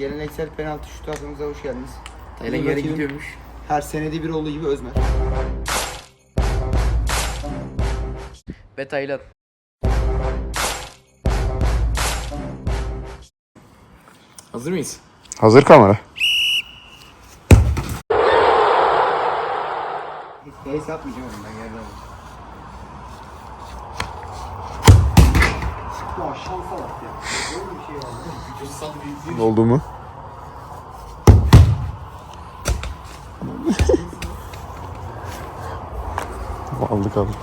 Geleneksel penaltı şutu atımıza hoş geldiniz. Taylan İyi yarın bakayım. gidiyormuş. Her senede bir olduğu gibi Özmer. Ve Taylan. Hazır mıyız? Hazır kamera. Hiç yapmayacağım oğlum ben yerden Ya şansa bak ya. Böyle bir şey var. Oldu mu? aldık aldık.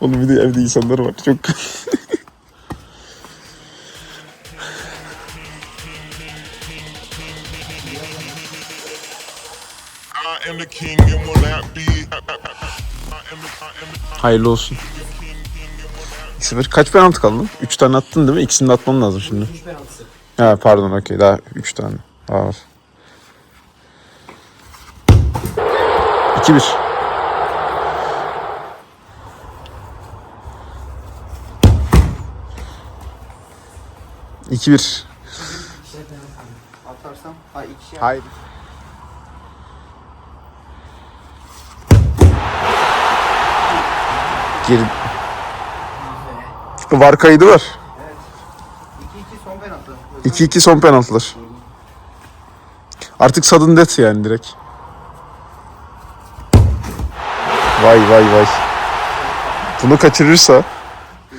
Oğlum bir de evde insanlar var. Çok Hayırlı olsun. 2-0. Kaç penaltı kaldı? 3 tane attın değil mi? İkisini de atman lazım şimdi. Ha pardon okey daha 3 tane. Var. 2-1. İki bir. Atarsam. Ha iki şey. Hayır. Gir. Var kaydı var. 2-2 son penaltı. 2-2 son penaltılar. Artık sudden death yani direkt. Vay vay vay. Bunu kaçırırsa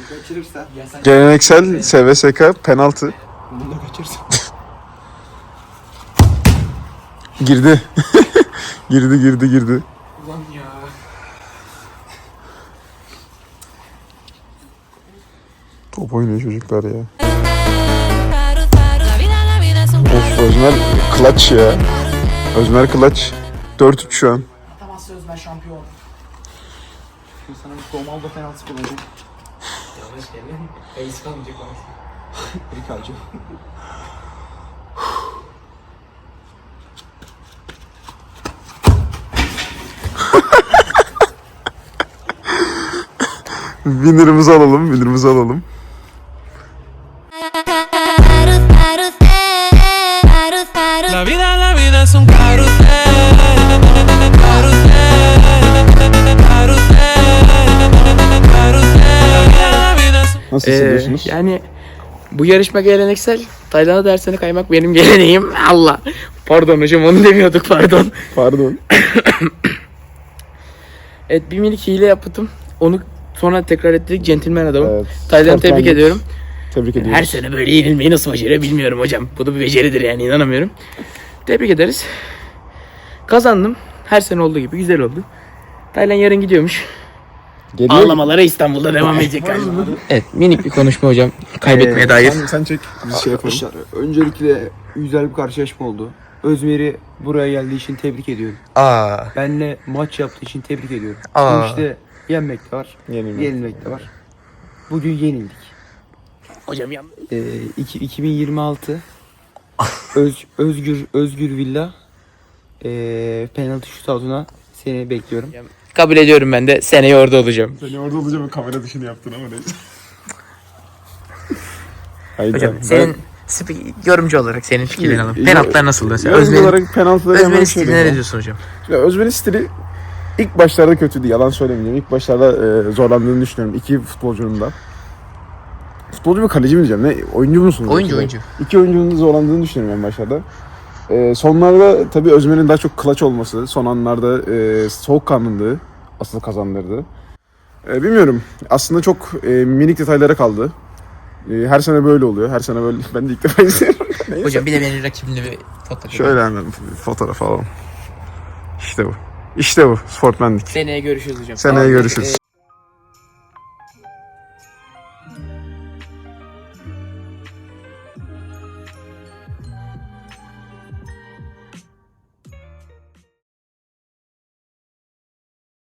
Kaçırırsa. geleneksel SVSK penaltı Bunu da kaçırırsa. girdi. girdi girdi girdi. Ulan ya. Top oynuyor çocuklar ya. Of Özmer clutch ya. Özmer clutch. 4-3 şu an. Atamazsa Özmer şampiyon. Şimdi sana bir Romaldo penaltısı kullanacağım. Yanlış geldi. Kayısı kalmayacak bana. Ricardo. Winner'ımızı alalım, winner'ımızı alalım. Nasıl Ee, hissediyorsunuz? yani bu yarışma geleneksel. Tayland'a dersene kaymak benim geleneğim. Allah. Pardon hocam onu demiyorduk pardon. Pardon. Evet bir minik hile yaptım. Onu sonra tekrar ettik. Centilmen adamım. Evet. Tayland'ı tebrik Sportmenlik. ediyorum. Tebrik ediyoruz. Her sene böyle yenilmeyi nasıl beceriyor bilmiyorum hocam. Bu da bir beceridir yani inanamıyorum. Tebrik ederiz. Kazandım. Her sene olduğu gibi güzel oldu. Taylan yarın gidiyormuş. Geliyor. Ağlamalara İstanbul'da devam edecek galiba. Evet minik bir konuşma hocam. Kaybetmeye Ee, dair. Sen, sen çek. Biz şey yapalım. Arkadaşlar öncelikle güzel bir karşılaşma oldu. Özmer'i buraya geldiği için tebrik ediyorum. Aa. Benle maç yaptığı için tebrik ediyorum. Aa. Bu işte yenmek de var, Yenilmek. yenilmek de var. Bugün yenildik. Hocam yan. Ee, iki- 2026 Öz, Özgür Özgür Villa ee, penaltı şutuna seni bekliyorum. Kabul ediyorum ben de. Seneye orada olacağım. Seni orada olacağım kamera dışını yaptın ama neyse. Haydi. Hocam ben- senin spik- yorumcu olarak senin fikirlerini alalım. Penaltılar nasıl mesela? Yorumcu Özmer'in olarak penaltıları hemen stiline ya. ne diyorsun hocam? Ya Özmer'in stili ilk başlarda kötüydü. Yalan söylemeyeceğim. İlk başlarda e, zorlandığını düşünüyorum. İki futbolcunun da. Futbolcu mu kaleci mi diyeceğim? Ne? Oyuncu musunuz? Oyuncu, oyuncu. İki oyuncunun da zorlandığını düşünüyorum en başlarda. E, sonlarda tabii Özmer'in daha çok clutch olması, son anlarda e, soğukkanlılığı asıl kazandırdı. E, bilmiyorum. Aslında çok e, minik detaylara kaldı. E, her sene böyle oluyor. Her sene böyle. Ben de ilk defa izliyorum. Neyse. Hocam bir de benim rakibimle bir fotoğraf. Şöyle hemen fotoğraf alalım. İşte bu. İşte bu. Sportmenlik. Seneye görüşürüz hocam. Seneye görüşürüz.